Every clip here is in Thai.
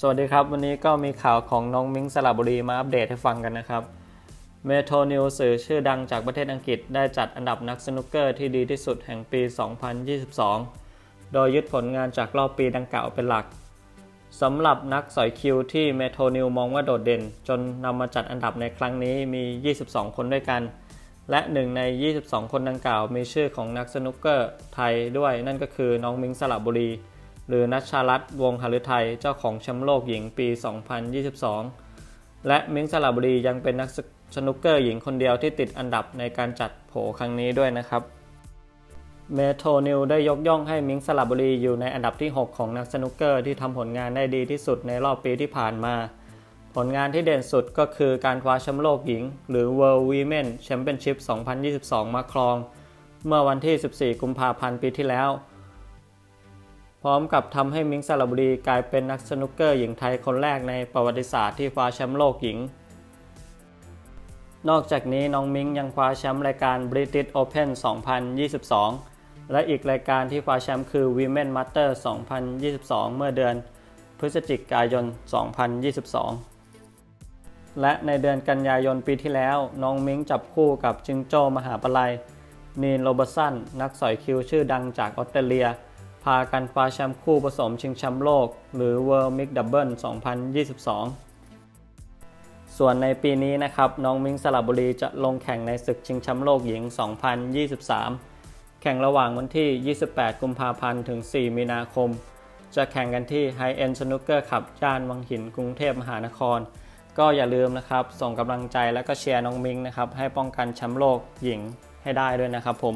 สวัสดีครับ วันนี้ก็มีข่าวของน้องมิ้งสระบุรีมาอัปเดตให้ฟังกันนะครับเมโทนิวสื่อชื่อดังจากประเทศอังกฤษได้จัดอันดับนักสนุกเกอร์ที่ดีที่สุดแห่งปี 2022 โดยยึดผลงานจากรอบปีดังกล่าวเป็นหลักสำหรับนักสอยคิวที่เมโทนิวมองว่าโดดเด่น จนนำมาจัดอันดับในครั้งนี้มี 22 คนด้วยกัน และหนึ่งใน 22 คนดังกล่าวมีชื่อของนักสนุกเกอร์ไทยด้วยนั่นก็คือน้องมิ้งสระบุรี หรือนัชชารัตวงศ์หฤทัยเจ้าของแชมป์โลกหญิงปี 2022 และมิ้งสระบุรียังเป็นนักสนุกเกอร์หญิงคนเดียวที่ติดอันดับในการจัดโผครั้งนี้ด้วยนะครับ เมโทนิวได้ยกย่องให้มิ้งสระบุรีอยู่ในอันดับที่ 6 ของนักสนุกเกอร์ที่ทำผลงานได้ดีที่สุดในรอบปีที่ผ่านมา ผลงานที่เด่นสุดก็คือการคว้าแชมป์โลกหญิง หรือ World Women Championship 2022 มาครอง เมื่อวันที่ 14 กุมภาพันธ์ปีที่แล้ว พร้อมกับทำให้มิงสระบุรีกลายเป็นนักสนุกเกอร์หญิงไทยคนแรกในประวัติศาสตร์ที่คว้าแชมป์โลกหญิง นอกจากนี้น้องมิงยังคว้าแชมป์รายการ British Open 2022 และอีกรายการที่คว้าแชมป์คือ Women Master 2022 เมื่อเดือนพฤศจิกายน 2022 และในเดือนกันยายนปีที่แล้ว น้องมิ้งจับคู่กับจิงโจ้มหาปลัย นีนโรเบอร์สัน นักสอยคิวชื่อดังจากออสเตรเลียากันคว้าแชมป์คู่ผสมชิงแชมป์โลก หรือ World Mix Double 2022 ส่วนในปีนี้นะครับ น้องมิงสระบุรีจะลงแข่งในศึกชิงแชมป์โลกหญิง 2023 แข่งระหว่างวันที่ 28 กุมภาพันธ์ ถึง 4 มีนาคม จะแข่งกันที่ High End Snooker Club ย่านวังหินกรุงเทพมหานคร ก็อย่าลืมนะครับ ส่งกำลังใจและก็เชียร์น้องมิงนะครับ ให้ป้องกันแชมป์โลกหญิงให้ได้ด้วยนะครับผม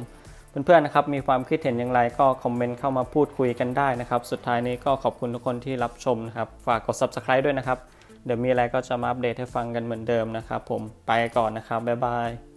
เพื่อนๆนะครับมีความคิดเห็นอย่างไรก็คอมเมนต์เข้ามาพูดคุยกันได้นะครับ สุดท้ายนี้ก็ขอบคุณทุกคนที่รับชมนะครับ ฝากกด subscribe ด้วยนะครับ เดี๋ยวมีอะไรก็จะมาอัปเดตให้ฟังกันเหมือนเดิมนะครับ ผมไปก่อนนะครับบ๊ายบาย